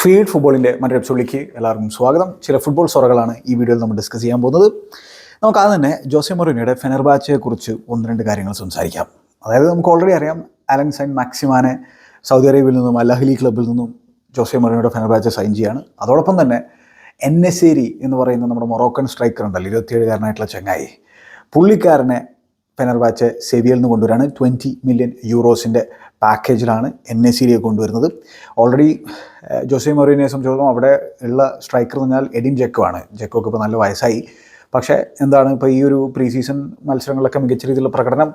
Feed ഫുട്ബോളിന്റെ മറ്റൊരു എപ്പിസോഡിലേക്ക് എല്ലാവർക്കും സ്വാഗതം. ചില ഫുട്ബോൾ സ്വറകളാണ് ഈ വീഡിയോയിൽ നമ്മൾ ഡിസ്കസ് ചെയ്യാൻ പോകുന്നത്. നമുക്ക് ആദ്യം തന്നെ ജോസെ മൊറിനയുടെ ഫെനർബാച്ചയെ കുറിച്ച് ഒന്ന് രണ്ട് കാര്യങ്ങൾ സംസാരിക്കാം. അതായത് നമുക്ക് ഓൾറെഡി അറിയാം അലൻ സൈൻ മാക്സിമാനെ സൗദി അറേബ്യയിൽ നിന്നും അല്ലഹലി ക്ലബിൽ നിന്നും ജോസെ മൊറിനയുടെ ഫെനർബാച്ച സൈൻ ചെയ്യാണ്. അതോടൊപ്പം തന്നെ എൻ എസേരി എന്ന് പറയുന്ന നമ്മുടെ മൊറോക്കൻ സ്ട്രൈക്കർ ഉണ്ടല്ലോ ഇരുപത്തിയേഴുകാരനായിട്ടുള്ള ചങ്ങായി. പുള്ളിക്കാരനെ ഫെനർബാച്ച് സെവിയയിൽ നിന്ന് കൊണ്ടുവരാണ്. ട്വന്റി മില്യൺ യൂറോസിന്റെ പാക്കേജിലാണ് എൻ എ സിയിലേക്ക് കൊണ്ടുവരുന്നത്. ഓൾറെഡി ജോസെ മൊറീനെ സംബന്ധിച്ചിടത്തോളം അവിടെ ഉള്ള സ്ട്രൈക്കർ എന്ന് പറഞ്ഞാൽ എഡിൻ ജെക്കോ ആണ്. ജെക്കോക്ക് ഇപ്പോൾ നല്ല വയസ്സായി. പക്ഷേ എന്താണ് ഇപ്പോൾ ഈ ഒരു പ്രീ സീസൺ മത്സരങ്ങളിലൊക്കെ മികച്ച രീതിയിലുള്ള പ്രകടനം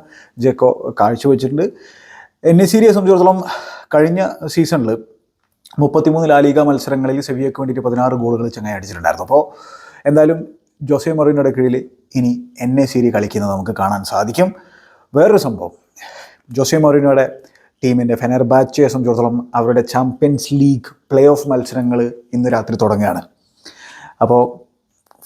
ജെക്കോ കാഴ്ചവെച്ചിട്ടുണ്ട്. എൻ എ സിയെ സംബന്ധിച്ചിടത്തോളം കഴിഞ്ഞ സീസണിൽ മുപ്പത്തിമൂന്ന് ലാലിക മത്സരങ്ങളിൽ സെവിയയ്ക്ക് വേണ്ടിയിട്ട് പതിനാറ് ഗോളുകൾ ചങ്ങായി അടിച്ചിട്ടുണ്ടായിരുന്നു. അപ്പോൾ എന്തായാലും ജോസെ മൊറീനയുടെ കീഴിൽ ഇനി എൻ എ സീരി കളിക്കുന്നത് നമുക്ക് കാണാൻ സാധിക്കും. വേറൊരു സംഭവം. ജോസെ മോറിനോയുടെ ടീമിന്റെ ഫെനർ ബാച്ചയെ സംബന്ധിച്ചിടത്തോളം അവരുടെ ചാമ്പ്യൻസ് ലീഗ് പ്ലേ ഓഫ് മത്സരങ്ങൾ ഇന്ന് രാത്രി തുടങ്ങുകയാണ്. അപ്പോൾ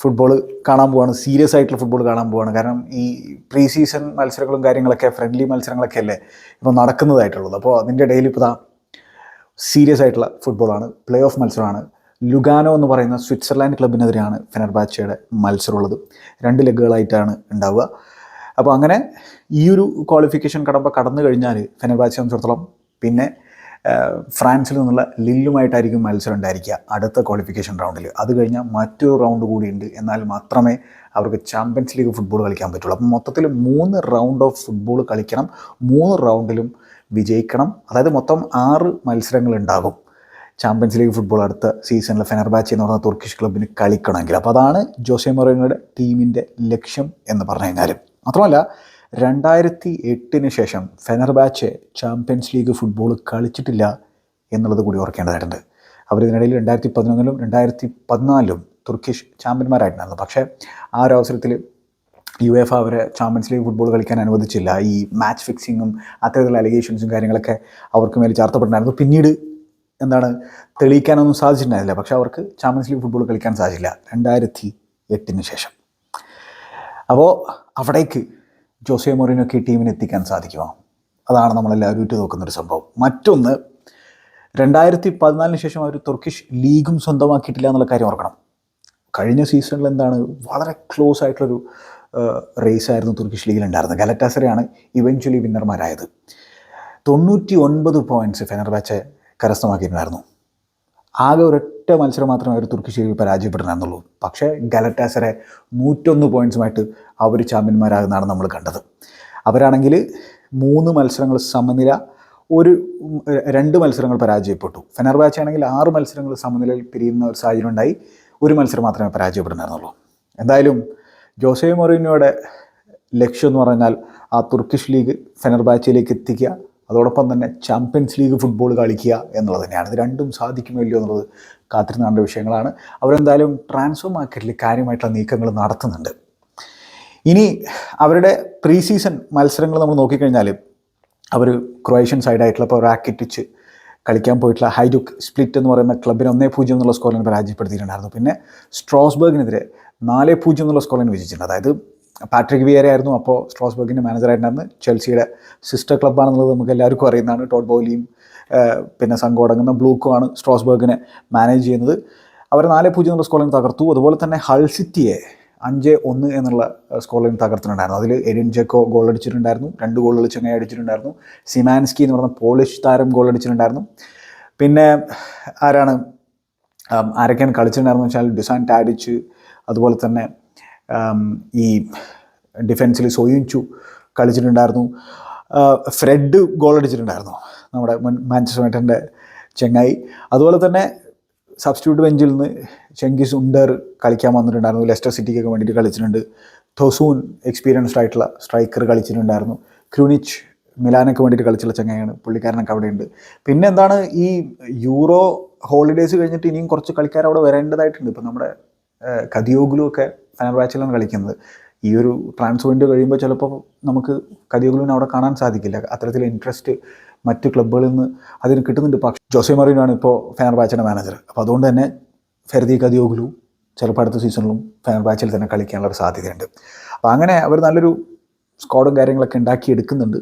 ഫുട്ബോൾ കാണാൻ പോവാണ് സീരിയസ് ആയിട്ടുള്ള ഫുട്ബോൾ കാണാൻ പോവാണ്. കാരണം ഈ പ്രീ സീസൺ മത്സരങ്ങളും കാര്യങ്ങളൊക്കെ ഫ്രണ്ട്ലി മത്സരങ്ങളൊക്കെ അല്ലേ ഇപ്പോൾ നടക്കുന്നതായിട്ടുള്ളത്. അപ്പോൾ അതിന്റെ ഇടയിൽ ഇപ്പോൾ സീരിയസ് ആയിട്ടുള്ള ഫുട്ബോളാണ് പ്ലേ ഓഫ് മത്സരമാണ്. ലുഗാനോ എന്ന് പറയുന്ന സ്വിറ്റ്സർലാൻഡ് ക്ലബിനെതിരെയാണ് ഫെനർബാച്ചയുടെ മത്സരമുള്ളത്. രണ്ട് ലെഗുകളായിട്ടാണ് ഉണ്ടാവുക. അപ്പോൾ അങ്ങനെ ഈ ഒരു ക്വാളിഫിക്കേഷൻ കടമ്പ കടന്നു കഴിഞ്ഞാൽ ഫെനർബാച്ച സംബന്ധിച്ചിടത്തോളം പിന്നെ ഫ്രാൻസിൽ നിന്നുള്ള ലില്ലുമായിട്ടായിരിക്കും മത്സരം ഉണ്ടായിരിക്കുക അടുത്ത ക്വാളിഫിക്കേഷൻ റൗണ്ടിൽ അത് കഴിഞ്ഞാൽ മറ്റൊരു റൗണ്ട് കൂടിയുണ്ട് എന്നാൽ മാത്രമേ അവർക്ക് ചാമ്പ്യൻസ് ലീഗ് ഫുട്ബോൾ കളിക്കാൻ പറ്റുള്ളൂ. അപ്പം മൊത്തത്തിൽ മൂന്ന് റൗണ്ട് ഓഫ് ഫുട്ബോൾ കളിക്കണം. മൂന്ന് റൗണ്ടിലും വിജയിക്കണം. അതായത് മൊത്തം ആറ് മത്സരങ്ങൾ ഉണ്ടാകും. ചാമ്പ്യൻസ് ലീഗ് ഫുട്ബോൾ അടുത്ത സീസണിൽ ഫെനർബാച്ച് എന്ന് പറഞ്ഞ തുർക്കിഷ് ക്ലബിന് കളിക്കണമെങ്കിൽ. അപ്പോൾ അതാണ് ജോസെ മൊറേനയുടെ ടീമിന്റെ ലക്ഷ്യം എന്ന് പറഞ്ഞു കഴിഞ്ഞാൽ മാത്രമല്ല രണ്ടായിരത്തി എട്ടിന് ശേഷം ഫെനർബാച്ച് ചാമ്പ്യൻസ് ലീഗ് ഫുട്ബോൾ കളിച്ചിട്ടില്ല എന്നുള്ളത് കൂടി ഓർക്കേണ്ടതായിട്ടുണ്ട്. അവരിതിനിടയിൽ രണ്ടായിരത്തി പതിനൊന്നിലും രണ്ടായിരത്തി പതിനാലിലും തുർക്കിഷ് ചാമ്പ്യന്മാരായിട്ടുണ്ടായിരുന്നു പക്ഷേ ആ ഒരു അവസരത്തിൽ യു എഫ് അവരെ ചാമ്പ്യൻസ് ലീഗ് ഫുട്ബോൾ കളിക്കാൻ അനുവദിച്ചില്ല. ഈ മാച്ച് ഫിക്സിങ്ങും അത്തരത്തിലുള്ള അലിഗേഷൻസും കാര്യങ്ങളൊക്കെ അവർക്ക് മേൽ ചാർത്തപ്പെട്ടിട്ടുണ്ടായിരുന്നു. പിന്നീട് എന്താണ് തെളിയിക്കാനൊന്നും സാധിച്ചിട്ടുണ്ടായിരുന്നില്ല. പക്ഷെ അവർക്ക് ചാമ്പ്യൻസ് ലീഗ് ഫുട്ബോൾ കളിക്കാൻ സാധിച്ചില്ല. രണ്ടായിരത്തി എട്ടിന് ശേഷം. അപ്പോൾ അവിടേക്ക് ജോസെ മൊറിനൊക്കെ ടീമിന് എത്തിക്കാൻ സാധിക്കുമോ? അതാണ് നമ്മളെല്ലാവരും ഉറ്റു നോക്കുന്നൊരു സംഭവം. മറ്റൊന്ന് രണ്ടായിരത്തി പതിനാലിന് ശേഷം അവർ തുർക്കിഷ് ലീഗും സ്വന്തമാക്കിയിട്ടില്ല എന്നുള്ള കാര്യം ഓർക്കണം. കഴിഞ്ഞ സീസണിൽ എന്താണ് വളരെ ക്ലോസ് ആയിട്ടുള്ളൊരു റേസ് ആയിരുന്നു തുർക്കിഷ് ലീഗിൽ ഉണ്ടായിരുന്നത്. ഗലറ്റാസറയാണ് ഇവഞ്ച്വലി വിന്നർമാരായത് തൊണ്ണൂറ്റി ഒൻപത് പോയിന്റ്സ് ഫെനർബാച്ച് കരസ്ഥമാക്കിയിട്ടുണ്ടായിരുന്നു. ആകെ ഒരൊറ്റ മത്സരം മാത്രമേ അവർ തുർക്കിശ്ശേരി പരാജയപ്പെടുന്നുള്ളൂ പക്ഷേ ഗലറ്റാസറെ നൂറ്റൊന്ന് പോയിന്റ്സുമായിട്ട് അവർ ചാമ്പ്യന്മാരാകുന്നതാണ് നമ്മൾ കണ്ടത്. അവരാണെങ്കിൽ മൂന്ന് മത്സരങ്ങൾ സമനില ഒരു രണ്ട് മത്സരങ്ങൾ പരാജയപ്പെട്ടു. ഫെനർബാച്ച ആണെങ്കിൽ ആറ് മത്സരങ്ങൾ സമനിലയിൽ പിരിയുന്ന ഒരു സാഹചര്യം ഉണ്ടായി. ഒരു മത്സരം മാത്രമേ പരാജയപ്പെടുന്നുള്ളൂ എന്തായാലും ജോസെ മൊറീനോയുടെ ലക്ഷ്യം എന്ന് പറഞ്ഞാൽ ആ തുർക്കിഷ് ലീഗ് ഫെനർബാച്ചയിലേക്ക് എത്തിക്കുക. അതോടൊപ്പം തന്നെ ചാമ്പ്യൻസ് ലീഗ് ഫുട്ബോൾ കളിക്കുക എന്നുള്ളത് തന്നെയാണ്. ഇത് രണ്ടും സാധിക്കുമോ ഇല്ലയോ എന്നുള്ളത് കാത്തിരുന്ന കാണേണ്ട വിഷയങ്ങളാണ്. അവരെന്തായാലും ട്രാൻസ്ഫർ മാർക്കറ്റിൽ കാര്യമായിട്ടുള്ള നീക്കങ്ങൾ നടത്തുന്നുണ്ട്. ഇനി അവരുടെ പ്രീ സീസൺ മത്സരങ്ങൾ നമ്മൾ നോക്കിക്കഴിഞ്ഞാൽ അവർ ക്രൊയേഷ്യൻ സൈഡായിട്ടുള്ള ഇപ്പോൾ റാക്കറ്റിച്ച് കളിക്കാൻ പോയിട്ടുള്ള ഹൈഡുക്ക് സ്പ്ലിറ്റ് എന്ന് പറയുന്ന ക്ലബിന് ഒന്നേ പൂജ്യം എന്നുള്ള സ്കോറിന് പരാജയപ്പെടുത്തിയിട്ടുണ്ടായിരുന്നു. പിന്നെ സ്ട്രോസ്ബർഗിനെതിരെ നാല് പൂജ്യം എന്നുള്ള സ്കോറിന് വിജയിച്ചിട്ടുണ്ട്. അതായത് പാട്രിക് വിയറെ ആയിരുന്നു. അപ്പോൾ സ്ട്രോസ്ബർഗിന്റെ മാനേജറായിട്ടുണ്ടായിരുന്നു ചെൽസിയുടെ സിസ്റ്റർ ക്ലബ്ബാണെന്നുള്ളത് നമുക്ക് എല്ലാവർക്കും അറിയുന്നതാണ്. ടോഡ് ബോലിയും പിന്നെ സംഘോടങ്ങുന്ന ബ്ലൂക്കുമാണ് സ്ട്രോസ്ബർഗിനെ മാനേജ് ചെയ്യുന്നത്. അവർ നാല് പൂജ്യം എന്നുള്ള സ്കോറിൽ തകർത്തു. അതുപോലെ തന്നെ ഹൾ സിറ്റിയെ അഞ്ച് ഒന്ന് എന്നുള്ള സ്കോറിൽ തകർത്തിട്ടുണ്ടായിരുന്നു. അതിൽ എരിൻ ജെക്കോ ഗോൾ അടിച്ചിട്ടുണ്ടായിരുന്നു. രണ്ട് ഗോളുകൾ ചെങ്ങായി അടിച്ചിട്ടുണ്ടായിരുന്നു. സിമാൻസ്കി എന്ന് പറഞ്ഞ പോളിഷ് താരം ഗോൾ അടിച്ചിട്ടുണ്ടായിരുന്നു. പിന്നെ ആരാണ് ആരൊക്കെയാണ് കളിച്ചിട്ടുണ്ടായിരുന്നു വെച്ചാൽ ഡിസാൻ ടാഡിച്ച് അതുപോലെ തന്നെ ഈ ഡിഫൻസിൽ സോയിച്ചു കളിച്ചിട്ടുണ്ടായിരുന്നു. ഫ്രെഡ് ഗോൾ അടിച്ചിട്ടുണ്ടായിരുന്നു നമ്മുടെ മാഞ്ചസ്റ്റർ യുണൈറ്റഡിന്റെ ചെങ്ങായി. അതുപോലെ തന്നെ സബ്സ്റ്റിറ്റ്യൂട്ട് ബെഞ്ചിൽ നിന്ന് ചെങ്കിസ് ഉണ്ടർ കളിക്കാൻ വന്നിട്ടുണ്ടായിരുന്നു. ലെസ്റ്റർ സിറ്റിക്കൊക്കെ വേണ്ടിയിട്ട് കളിച്ചിട്ടുണ്ട്. തൊസൂൻ എക്സ്പീരിയൻസ്ഡ് ആയിട്ടുള്ള സ്ട്രൈക്കർ കളിച്ചിട്ടുണ്ടായിരുന്നു. ക്രൂനിച്ച് മിലാനൊക്കെ വേണ്ടിയിട്ട് കളിച്ചുള്ള ചങ്ങയാണ് പുള്ളിക്കാരനൊക്കെ അവിടെയുണ്ട്. പിന്നെ എന്താണ് ഈ യൂറോ ഹോളിഡേയ്സ് കഴിഞ്ഞിട്ട് ഇനിയും കുറച്ച് കളിക്കാർ അവിടെ വരേണ്ടതായിട്ടുണ്ട്. ഇപ്പം നമ്മുടെ കദിയോഗുലു ഒക്കെ ഫെനർബാച്ചിലാണ് കളിക്കുന്നത്. ഈ ഒരു ട്രാൻസ് വിൻഡോ കഴിയുമ്പോൾ ചിലപ്പോൾ നമുക്ക് കദിയോഗുലുവിനെ അവിടെ കാണാൻ സാധിക്കില്ല. അത്തരത്തിൽ ഇൻട്രസ്റ്റ് മറ്റ് ക്ലബ്ബുകളിൽ നിന്ന് അതിന് കിട്ടുന്നുണ്ട്. പക്ഷേ ജോസെ മറീനാണ് ഇപ്പോൾ ഫെനർബാച്ചിന്റെ മാനേജർ അപ്പോൾ അതുകൊണ്ട് തന്നെ ഫെർദി കതിയോഗ്ലു ചിലപ്പോൾ അടുത്ത സീസണിലും ഫെനർബാച്ചിൽ തന്നെ കളിക്കാനുള്ള ഒരു സാധ്യതയുണ്ട്. അപ്പോൾ അങ്ങനെ അവർ നല്ലൊരു സ്ക്വാഡും കാര്യങ്ങളൊക്കെ ഉണ്ടാക്കി എടുക്കുന്നുണ്ട്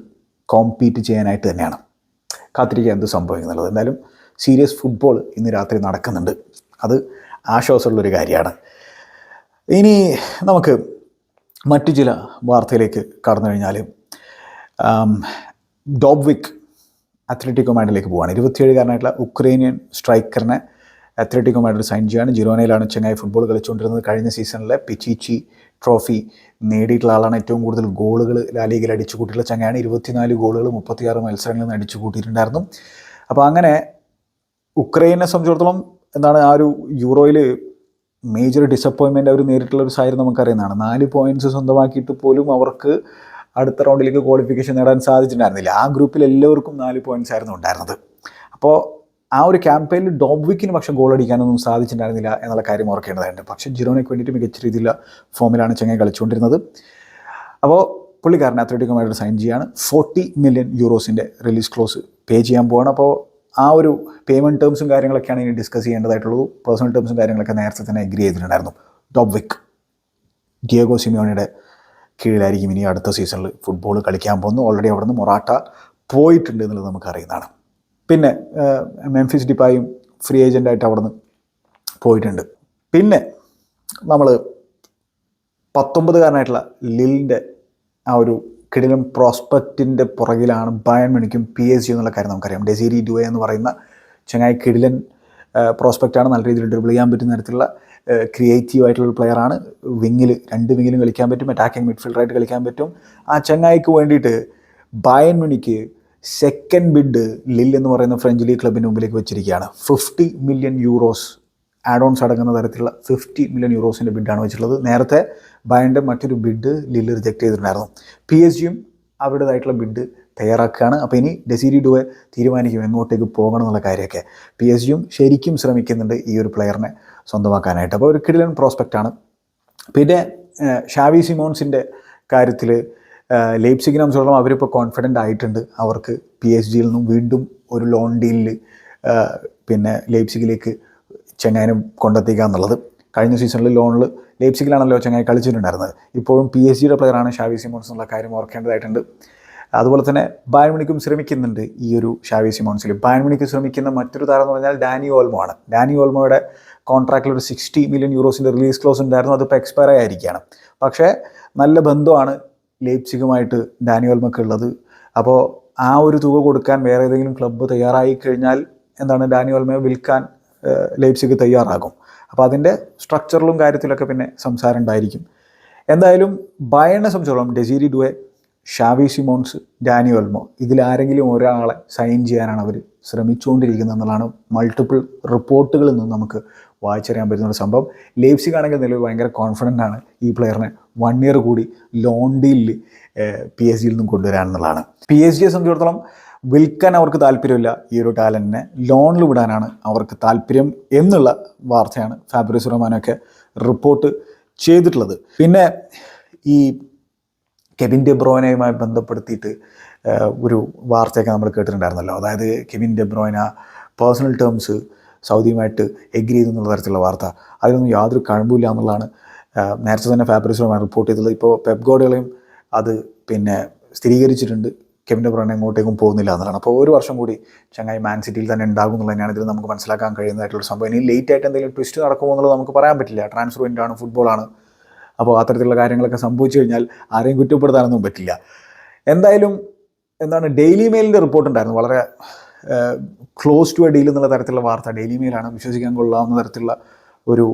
കോമ്പീറ്റ് ചെയ്യാനായിട്ട് തന്നെയാണ്. കാത്തിരിക്കുക എന്ത് സംഭവിക്കുന്നുള്ളത് എന്തായാലും സീരിയസ് ഫുട്ബോൾ ഇന്ന് രാത്രി നടക്കുന്നുണ്ട്. അത് ആശ്വാസമുള്ളൊരു കാര്യമാണ്. ഇനി നമുക്ക് മറ്റു ചില വാർത്തയിലേക്ക് കടന്നു കഴിഞ്ഞാൽ ഡോബ്വിക് അത്ലറ്റിക്കോ മാഡിലേക്ക് പോവാണ്. ഇരുപത്തിയേഴുകാരനായിട്ടുള്ള ഉക്രൈനിയൻ സ്ട്രൈക്കറിനെ അത്ലറ്റിക്കോ മാഡിൽ സൈൻ ചെയ്യാണ് ജിറോനയിലാണ് ചെങ്ങായി ഫുട്ബോൾ കളിച്ചുകൊണ്ടിരുന്നത്. കഴിഞ്ഞ സീസണിലെ പിച്ചിച്ചി ട്രോഫി നേടിയിട്ടുള്ള ആളാണ്. ഏറ്റവും കൂടുതൽ ഗോളുകൾ ലാലീഗിൽ അടിച്ചു കൂട്ടിയിട്ടുള്ള ചങ്ങായാണ് ഇരുപത്തിനാല് ഗോളുകൾ മുപ്പത്തിയാറ് മത്സരങ്ങളിൽ നിന്ന് അടിച്ചു കൂട്ടിയിട്ടുണ്ടായിരുന്നു അപ്പോൾ അങ്ങനെ ഉക്രൈനെ സംബന്ധിച്ചിടത്തോളം എന്താണ് ആ ഒരു യൂറോയിൽ മേജർ ഡിസപ്പോയിൻമെന്റ് അവർ നേരിട്ടുള്ള ഒരു സാഹചര്യം നമുക്കറിയുന്നതാണ്. നാല് പോയിന്റ്സ് സ്വന്തമാക്കിയിട്ട് പോലും അവർക്ക് അടുത്ത റൗണ്ടിലേക്ക് ക്വാളിഫിക്കേഷൻ നേടാൻ സാധിച്ചിട്ടുണ്ടായിരുന്നില്ല. ആ ഗ്രൂപ്പിൽ എല്ലാവർക്കും നാല് പോയിന്റ്സ് ആയിരുന്നു ഉണ്ടായിരുന്നത്. അപ്പോൾ ആ ഒരു ക്യാമ്പയിനിൽ ഡോബ്വിക്കിന് പക്ഷേ ഗോൾ അടിക്കാനൊന്നും സാധിച്ചിട്ടുണ്ടായിരുന്നില്ല എന്നുള്ള കാര്യം ഓർക്കേണ്ടതായിട്ട് പക്ഷേ ജിറോനയ്ക്ക് വേണ്ടിയിട്ട് മികച്ച രീതിയിലുള്ള ഫോമിലാണ് ചെങ്ങായി കളിച്ചുകൊണ്ടിരുന്നത്. അപ്പോൾ പുള്ളിക്കാരൻ അത്ലറ്റിക്കുമായിട്ട് സൈൻ ചെയ്യാണ്. ഫോർട്ടി മില്യൺ യൂറോസിന്റെ റിലീസ് ക്ലോസ് പേ ചെയ്യാൻ പോവാണ്. അപ്പോൾ ആ ഒരു പേയ്മെന്റ് ടേംസും കാര്യങ്ങളൊക്കെയാണ് ഇനി ഡിസ്കസ് ചെയ്യേണ്ടതായിട്ടുള്ളൂ പേഴ്സണൽ ടേംസും കാര്യങ്ങളൊക്കെ നേരത്തെ തന്നെ അഗ്രി ചെയ്തിട്ടുണ്ടായിരുന്നു. ഡോബ്വിക് ഡിയോഗോ സിമിയോണിയുടെ കീഴിലായിരിക്കും ഇനി അടുത്ത സീസണിൽ ഫുട്ബോൾ കളിക്കാൻ പോകുന്നു ഓൾറെഡി അവിടെ നിന്ന് മൊറാട്ട പോയിട്ടുണ്ട് എന്നുള്ളത് നമുക്കറിയുന്നതാണ് പിന്നെ മെംഫിസ് ഡിപ്പായും ഫ്രീ ഏജന്റായിട്ട് അവിടെ നിന്ന് പോയിട്ടുണ്ട്. പിന്നെ നമ്മൾ പത്തൊമ്പതുകാരനായിട്ടുള്ള ലിലിന്റെ ആ ഒരു കിടിലം പ്രോസ്പെക്റ്റിന്റെ പുറകിലാണ് ബയൺ മണിക്കും പി എസ് ജി എന്നുള്ള കാര്യം നമുക്കറിയാം. ഡെസീരി ഡുവ എന്ന് പറയുന്ന ചങ്ങായി കിടിലൻ പ്രോസ്പെക്റ്റാണ് നല്ല രീതിയിൽ ഡ്രിബിൾ ചെയ്യാൻ പറ്റുന്ന തരത്തിലുള്ള ക്രിയേറ്റീവ് ആയിട്ടുള്ള പ്ലെയറാണ് വിങ്ങിൽ രണ്ട് വിങ്ങിലും കളിക്കാൻ പറ്റും അറ്റാക്കിംഗ് മിഡ്ഫീൽഡറായിട്ട് കളിക്കാൻ പറ്റും. ആ ചങ്ങായിക്ക് വേണ്ടിയിട്ട് ബയൺ മണിക്ക് സെക്കൻഡ് ബിഡ് ലിൽ എന്ന് പറയുന്ന ഫ്രഞ്ച് ലീഗ് ക്ലബിന്റെ മുമ്പിലേക്ക് വെച്ചിരിക്കുകയാണ്. Fifty million euros add ons അടങ്ങുന്ന തരത്തിലുള്ള ഫിഫ്റ്റി മില്യൺ യൂറോസിന്റെ ബിഡാണ് വെച്ചിട്ടുള്ളത്. നേരത്തെ ബയന്റെ മറ്റൊരു ബിഡ് ലില്ല് റിജക്റ്റ് ചെയ്തിട്ടുണ്ടായിരുന്നു. പി എസ് ജിയും അവരുടേതായിട്ടുള്ള ബിഡ് തയ്യാറാക്കുകയാണ്. അപ്പോൾ ഇനി ഡെസിരി ഡുവെ തീരുമാനിക്കും എങ്ങോട്ടേക്ക് പോകണം എന്നുള്ള കാര്യമൊക്കെ. പി എസ് ജിയും ശരിക്കും ശ്രമിക്കുന്നുണ്ട് ഈ ഒരു പ്ലെയറിനെ സ്വന്തമാക്കാനായിട്ട്. അപ്പോൾ ഒരു കിടിലൻ പ്രോസ്പെക്റ്റാണ് പിന്നെ ഷാവി സിമോൺസിന്റെ കാര്യത്തിൽ ലേപ്സിക്കിനെ സംബന്ധിച്ചിടത്തോളം അവരിപ്പോൾ കോൺഫിഡന്റ് ആയിട്ടുണ്ട്. അവർക്ക് പി എസ് ജിയിൽ നിന്നും വീണ്ടും ഒരു ലോൺ ഡീലിൽ പിന്നെ ലേപ്സിക്കിലേക്ക് ചെങ്ങായിനെ കൊണ്ടെത്തിക്കുക എന്നുള്ളത്. കഴിഞ്ഞ സീസണിൽ ലോണിൽ ലേപ്സിക്കിലാണല്ലോ ചെങ്ങായി കളിച്ചിട്ടുണ്ടായിരുന്നത്. ഇപ്പോഴും പി എസ് ജിയുടെ പ്ലെയറാണ് ഷാവി സിമോൺസ് എന്നുള്ള കാര്യം ഓർക്കേണ്ടതായിട്ടുണ്ട്. അതുപോലെ തന്നെ ബാൻമണിക്കും ശ്രമിക്കുന്നുണ്ട് ഈ ഒരു ഷാവി സിമോൺസിൽ. ബാൻമണിക്ക് ശ്രമിക്കുന്ന മറ്റൊരു താരം എന്ന് പറഞ്ഞാൽ ഡാനി ഓൾമോ ആണ്. ഡാനി ഓൾമോയുടെ കോൺട്രാക്റ്റിൽ ഒരു സിക്സ്റ്റി മില്യൺ യൂറോസിന്റെ റിലീസ് ക്ലോസ് ഉണ്ടായിരുന്നു. അതിപ്പോൾ എക്സ്പയർ ആയിരിക്കുകയാണ്. പക്ഷേ നല്ല ബന്ധമാണ് ലേപ്സിക്കുമായിട്ട് ഡാനി ഓൾമോക്ക് ഉള്ളത്. അപ്പോൾ ആ ഒരു തുക കൊടുക്കാൻ വേറെ ഏതെങ്കിലും ക്ലബ്ബ് തയ്യാറായി കഴിഞ്ഞാൽ എന്താണ് ഡാനി ഓൾമയെ വിൽക്കാൻ ലേപ്സിക്ക് തയ്യാറാകും. അപ്പോൾ അതിന്റെ സ്ട്രക്ചറിലും കാര്യത്തിലൊക്കെ പിന്നെ സംസാരം ഉണ്ടായിരിക്കും. എന്തായാലും ബയറിനെ സംബന്ധിച്ചോളം Desire Doue Xavi Simons Dani Olmo ഇതിലാരെങ്കിലും ഒരാളെ സൈൻ ചെയ്യാനാണ് അവർ ശ്രമിച്ചുകൊണ്ടിരിക്കുന്നത് എന്നുള്ളതാണ് മൾട്ടിപ്പിൾ റിപ്പോർട്ടുകളിൽ നിന്ന് നമുക്ക് വായിച്ചറിയാൻ പറ്റുന്ന ഒരു സംഭവം. ലേപ്സിക് ആണെങ്കിൽ നിലവിൽ ഭയങ്കര കോൺഫിഡന്റ് ആണ് ഈ പ്ലെയറിനെ വൺ ഇയർ കൂടി ലോൺ ഡീലിൽ പി എസ് ജിയിൽ നിന്നും കൊണ്ടുവരാൻ എന്നുള്ളതാണ്. പി എസ് ജിയെ സംബന്ധിച്ചിടത്തോളം വിൽക്കാൻ അവർക്ക് താല്പര്യമില്ല ഈ ഒരു ടാലന്റിനെ ലോണിൽ വിടാനാണ് അവർക്ക് താല്പര്യം എന്നുള്ള വാർത്തയാണ് ഫാബ്രിസ് റഹ്മാനൊക്കെ റിപ്പോർട്ട് ചെയ്തിട്ടുള്ളത്. പിന്നെ ഈ കെവിൻ ഡെബ്രോയിനയുമായി ബന്ധപ്പെടുത്തിയിട്ട് ഒരു വാർത്തയൊക്കെ നമ്മൾ കേട്ടിട്ടുണ്ടായിരുന്നല്ലോ. അതായത് Kevin De Bruyne personal terms സൗദിയുമായിട്ട് agree ചെയ്തു എന്നുള്ള തരത്തിലുള്ള വാർത്ത. അതിലൊന്നും യാതൊരു കഴമ്പില്ല എന്നുള്ളതാണ് നേരത്തെ തന്നെ ഫാബ്രിസ് റഹ്മാൻ റിപ്പോർട്ട് ചെയ്തത്. ഇപ്പോൾ പെപ്ഗോഡുകളെയും അത് പിന്നെ സ്ഥിരീകരിച്ചിട്ടുണ്ട്. കെവിൻ പ്രണയം എങ്ങോട്ടേക്കും പോകുന്നില്ല എന്നുള്ളതാണ്. അപ്പോൾ ഒരു വർഷം കൂടി ചങ്ങായി മാൻ സിറ്റിയിൽ തന്നെ ഉണ്ടാകും എന്നുള്ളത് തന്നെയാണ് ഇതിൽ നമുക്ക് മനസ്സിലാക്കാൻ കഴിയുന്നതായിട്ടുള്ള സംഭവം. ഇനി ലേറ്റ് ആയിട്ട് എന്തെങ്കിലും ട്വിസ്റ്റ് നടക്കുമോ എന്നുള്ളത് നമുക്ക് പറയാൻ പറ്റില്ല. ട്രാൻസ്ഫർ വേണ്ടിയാണ് ഫുട്ബോളാണ് അപ്പോൾ അത്തരത്തിലുള്ള കാര്യങ്ങളൊക്കെ സംഭവിച്ചു കഴിഞ്ഞാൽ ആരെയും കുറ്റപ്പെടുത്താനൊന്നും പറ്റില്ല. എന്തായാലും എന്താണ് ഡെയിലി മെയിലിന്റെ റിപ്പോർട്ട് ഉണ്ടായിരുന്നു. വളരെ ക്ലോസ് ടു എ ഡീൽ എന്നുള്ള തരത്തിലുള്ള വാർത്ത. ഡെയിലി മെയിലാണ് വിശ്വസിക്കാൻ കൊള്ളാവുന്ന തരത്തിലുള്ള ഒരു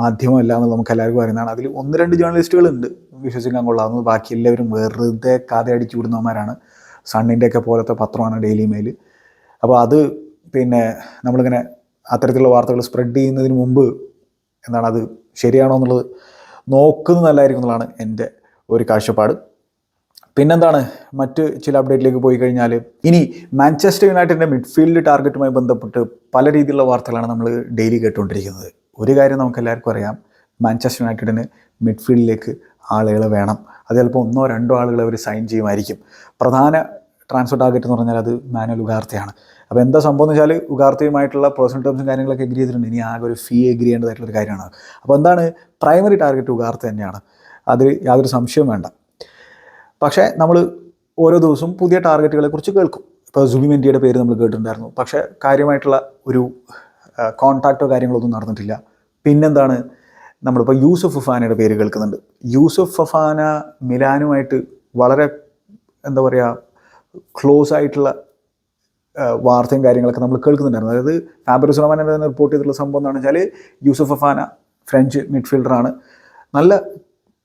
മാധ്യമമല്ല എന്ന് നമുക്ക് എല്ലാവർക്കും അറിയുന്നതാണ്. അതിൽ ഒന്ന് രണ്ട് ജേർണലിസ്റ്റുകളുണ്ട്. വിശ്വസിക്കാൻ കൊള്ളാവുന്നത്. ബാക്കി എല്ലാവരും വെറുതെ കഥ അടിച്ചു വിടുന്നവന്മാരാണ്. സണ്ണിന്റെ ഒക്കെ പോലത്തെ പത്രമാണ് ഡെയിലി മെയിൽ അപ്പോൾ അത് പിന്നെ നമ്മളിങ്ങനെ അത്തരത്തിലുള്ള വാർത്തകൾ സ്പ്രെഡ് ചെയ്യുന്നതിന് മുമ്പ് എന്താണ് അത് ശരിയാണോ എന്നുള്ളത് നോക്കുന്നത് നല്ലതായിരിക്കും എന്നുള്ളതാണ് എന്റെ ഒരു കാഴ്ചപ്പാട്. പിന്നെന്താണ്? മറ്റ് ചില അപ്ഡേറ്റിലേക്ക് പോയി കഴിഞ്ഞാൽ ഇനി മാഞ്ചസ്റ്റർ യുണൈറ്റഡിന്റെ മിഡ്ഫീൽഡ് ടാർഗറ്റുമായി ബന്ധപ്പെട്ട് പല രീതിയിലുള്ള വാർത്തകളാണ് നമ്മൾ ഡെയിലി കേട്ടുകൊണ്ടിരിക്കുന്നത്. ഒരു കാര്യം നമുക്ക് എല്ലാവർക്കും അറിയാം. മാഞ്ചസ്റ്റർ യുണൈറ്റഡിന് മിഡ്ഫീൽഡിലേക്ക് ആളുകൾ വേണം. അത് ചിലപ്പോൾ ഒന്നോ രണ്ടോ ആളുകൾ അവർ സൈൻ ചെയ്യുമായിരിക്കും. പ്രധാന ട്രാൻസ്ഫർ ടാർഗറ്റ് എന്ന് പറഞ്ഞാൽ അത് മാനുവൽ ഉഗാർത്തയാണ് അപ്പോൾ എന്താ സംഭവം എന്ന് വെച്ചാൽ ഉഗാർത്തയുമായിട്ടുള്ള പേഴ്സണൽ ടേംസും കാര്യങ്ങളൊക്കെ എഗ്രി ചെയ്തിട്ടുണ്ട്. ഇനി ആകെ ഒരു ഫീ എഗ്രി ചെയ്യേണ്ടതായിട്ടുള്ള ഒരു കാര്യമാണ്. അപ്പോൾ എന്താണ്? പ്രൈമറി ടാർഗറ്റ് ഉഗാർത്ത തന്നെയാണ്. അതിൽ യാതൊരു സംശയവും വേണ്ട. പക്ഷേ നമ്മൾ ഓരോ ദിവസവും പുതിയ ടാർഗറ്റുകളെക്കുറിച്ച് കേൾക്കും. ഇപ്പോൾ സുബിമെന്റിയുടെ പേര് നമ്മൾ കേട്ടിട്ടുണ്ടായിരുന്നു. പക്ഷേ കാര്യമായിട്ടുള്ള ഒരു കോൺടാക്റ്റോ കാര്യങ്ങളൊന്നും നടന്നിട്ടില്ല. പിന്നെന്താണ് നമ്മളിപ്പോൾ യൂസഫ് ഫഫാനയുടെ പേര് കേൾക്കുന്നുണ്ട്. യൂസഫ് ഫഫാന മിലാനുമായിട്ട് വളരെ എന്താ പറയുക ക്ലോസ് ആയിട്ടുള്ള വാർത്തയും കാര്യങ്ങളൊക്കെ നമ്മൾ കേൾക്കുന്നുണ്ടായിരുന്നു. അതായത് ഫാബ്രിസ് സുലമാനെ തന്നെ റിപ്പോർട്ട് ചെയ്തിട്ടുള്ള സംഭവം എന്താണെന്ന് വെച്ചാൽ യൂസഫ് ഫഫാന ഫ്രഞ്ച് മിഡ്ഫീൽഡറാണ് നല്ല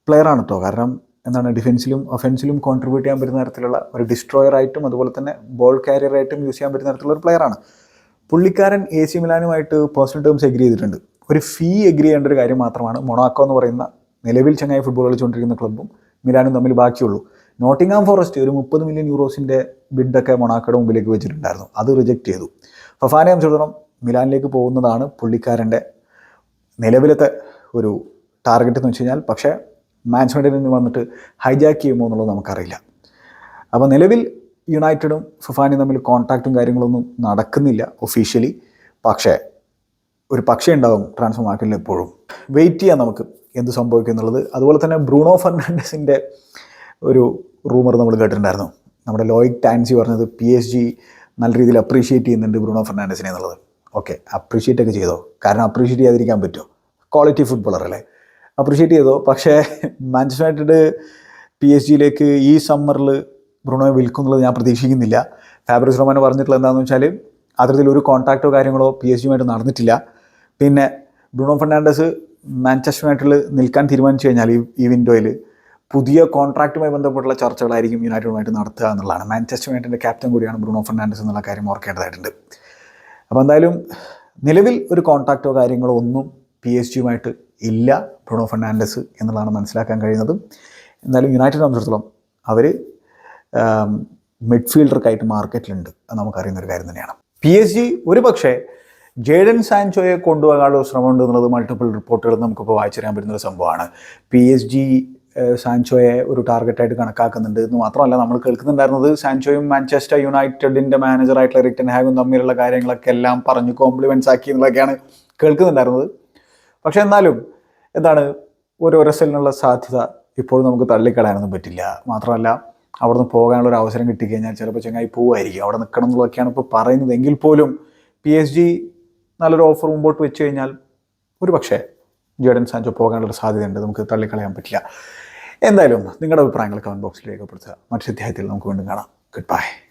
പ്ലെയറാണ് കേട്ടോ കാരണം എന്താണ് ഡിഫെൻസിലും ഒഫെൻസിലും കോൺട്രിബ്യൂട്ട് ചെയ്യാൻ പറ്റുന്ന തരത്തിലുള്ള ഒരു ഡിസ്ട്രോയർ ആയിട്ടും അതുപോലെ തന്നെ ബോൾ കാരിയറായിട്ടും യൂസ് ചെയ്യാൻ പറ്റുന്ന തരത്തിലുള്ള ഒരു പ്ലെയറാണ് പുള്ളിക്കാരൻ എ സി മിലാനുമായിട്ട് പേഴ്സണൽ ടേംസ് എഗ്രി ചെയ്തിട്ടുണ്ട്. ഒരു ഫീ എഗ്രി ചെയ്യേണ്ട ഒരു കാര്യം മാത്രമാണ്. മൊണാക്കോ എന്ന് പറയുന്ന നിലവിൽ ചങ്ങായി ഫുട്ബോൾ കളിച്ചുകൊണ്ടിരിക്കുന്ന ക്ലബ്ബും മിലാനും തമ്മിൽ ബാക്കിയുള്ളൂ. നോട്ടിംഗാം ഫോറസ്റ്റ് ഒരു മുപ്പത് മില്യൺ യൂറോസിന്റെ ബിഡൊക്കെ മൊണാക്കോയുടെ മുമ്പിലേക്ക് വെച്ചിട്ടുണ്ടായിരുന്നു. അത് റിജക്റ്റ് ചെയ്തു. ഫഫാനെ സംബന്ധിച്ചിടത്തോളം മിലാനിലേക്ക് പോകുന്നതാണ് പുള്ളിക്കാരന്റെ നിലവിലത്തെ ഒരു ടാർഗറ്റ് എന്ന് വെച്ച് കഴിഞ്ഞാൽ. പക്ഷേ മാൻസ്മെന്റിൽ നിന്ന് വന്നിട്ട് ഹൈജാക്ക് ചെയ്യുമോ എന്നുള്ളത് നമുക്കറിയില്ല. അപ്പോൾ നിലവിൽ യുണൈറ്റഡും ഫിഫാനും തമ്മിൽ കോൺടാക്റ്റും കാര്യങ്ങളൊന്നും നടക്കുന്നില്ല ഒഫീഷ്യലി പക്ഷേ ഒരു പക്ഷേ ഉണ്ടാവും ട്രാൻസ്ഫർ മാർക്കറ്റിൽ എപ്പോഴും. വെയിറ്റ് ചെയ്യാം നമുക്ക് എന്ത് സംഭവിക്കും എന്നുള്ളത്. അതുപോലെ തന്നെ ബ്രൂണോ ഫെർണാണ്ടസിന്റെ ഒരു റൂമർ നമ്മൾ കേട്ടിട്ടുണ്ടായിരുന്നു. നമ്മുടെ ലോയിക് ടാൻസി പറഞ്ഞത് പി എസ് ജി നല്ല രീതിയിൽ അപ്രീഷിയേറ്റ് ചെയ്യുന്നുണ്ട് ബ്രൂണോ ഫെർണാണ്ടസിനെ എന്നുള്ളത്. ഓക്കെ അപ്രീഷിയേറ്റ് ഒക്കെ ചെയ്തോ? കാരണം അപ്രീഷിയേറ്റ് ചെയ്യാതിരിക്കാൻ പറ്റുമോ? ക്വാളിറ്റി ഫുട്ബോളർ അല്ലേ? അപ്രീഷിയേറ്റ് ചെയ്തോ? പക്ഷേ മാഞ്ചസ്റ്റർ യുണൈറ്റഡ് പി എസ് ജിയിലേക്ക് ഈ സമ്മറിൽ ബ്രൂണോയെ വിൽക്കുന്നുള്ളത് ഞാൻ പ്രതീക്ഷിക്കുന്നില്ല. ഫാബ്രിസ് റോമാൻ പറഞ്ഞിട്ടുള്ള എന്താണെന്ന് വെച്ചാൽ അത്തരത്തിൽ ഒരു കോൺടാക്റ്റോ കാര്യങ്ങളോ പി എസ് ജിയുമായിട്ട് നടന്നിട്ടില്ല. പിന്നെ ബ്രൂണോ ഫെർണാണ്ടസ് യുണൈറ്റഡിൽ നിൽക്കാൻ തീരുമാനിച്ചു കഴിഞ്ഞാൽ ഈ ഈ വിൻഡോയിൽ പുതിയ കോൺട്രാക്റ്റുമായി ബന്ധപ്പെട്ടുള്ള ചർച്ചകളായിരിക്കും യുണൈറ്റഡുമായിട്ട് നടത്തുക എന്നുള്ളതാണ്. മാഞ്ചസ്റ്റർ യുണൈറ്റഡിന്റെ ക്യാപ്റ്റൻ കൂടിയാണ് ബ്രൂണോ ഫെർണാണ്ടസ് എന്നുള്ള കാര്യം ഓർക്കേണ്ടതായിട്ടുണ്ട്. അപ്പോൾ എന്തായാലും നിലവിൽ ഒരു കോൺട്രാക്റ്റോ കാര്യങ്ങളോ ഒന്നും പി എസ് ജിയുമായിട്ട് ഇല്ല ബ്രൂണോ ഫെർണാണ്ടസ് എന്നുള്ളതാണ് മനസ്സിലാക്കാൻ കഴിയുന്നത്. എന്തായാലും യുണൈറ്റഡ് സംബന്ധിച്ചിടത്തോളം അവർ മിഡ്ഫീൽഡർക്കായിട്ട് മാർക്കറ്റിലുണ്ട് അത് നമുക്കറിയുന്ന ഒരു കാര്യം തന്നെയാണ്. പി എസ് ജി ഒരു പക്ഷേ ജേഡൻ സാൻചോയെ കൊണ്ടുപോകാനുള്ള ശ്രമമുണ്ട് എന്നുള്ളത് മൾട്ടിപ്പിൾ റിപ്പോർട്ടുകൾ നമുക്കിപ്പോൾ വായിച്ചറിയാൻ പറ്റുന്ന ഒരു സംഭവമാണ്. പി എസ് ജി സാൻചോയെ ഒരു ടാർഗറ്റായിട്ട് കണക്കാക്കുന്നുണ്ട് എന്ന് മാത്രമല്ല നമ്മൾ കേൾക്കുന്നുണ്ടായിരുന്നത് സാൻചോയും മാഞ്ചസ്റ്റർ യുണൈറ്റഡിന്റെ മാനേജറായിട്ടുള്ള റിട്ടൺ ഹാഗും തമ്മിലുള്ള കാര്യങ്ങളൊക്കെ എല്ലാം പറഞ്ഞു കോംപ്ലിമെന്റ്സ് ആക്കി എന്നുള്ളതൊക്കെയാണ് കേൾക്കുന്നുണ്ടായിരുന്നത്. പക്ഷേ എന്നാലും എന്താണ് ഒരു ഒരസലിനുള്ള സാധ്യത ഇപ്പോഴും നമുക്ക് തള്ളിക്കളയാനൊന്നും പറ്റില്ല. മാത്രമല്ല അവിടെ നിന്ന് പോകാനുള്ള ഒരു അവസരം കിട്ടിക്കഴിഞ്ഞാൽ ചിലപ്പോൾ ചങ്ങായി പോവായിരിക്കും അവിടെ നിൽക്കണം എന്നുള്ളതൊക്കെയാണ് ഇപ്പോൾ പറയുന്നത്. എങ്കിൽ പോലും പി എസ് ജി നല്ലൊരു ഓഫർ മുമ്പോട്ട് വെച്ച് കഴിഞ്ഞാൽ ഒരു പക്ഷേ ജേഡൻ സാഞ്ചോ പോകാനുള്ളൊരു സാധ്യതയുണ്ട്. നമുക്ക് തള്ളിക്കളയാൻ പറ്റില്ല. എന്തായാലും നിങ്ങളുടെ അഭിപ്രായങ്ങൾ കമന്റ് ബോക്സിൽ രേഖപ്പെടുത്തുക. മറ്റൊരു അധ്യായത്തിൽ നമുക്ക് വീണ്ടും കാണാം. Good bye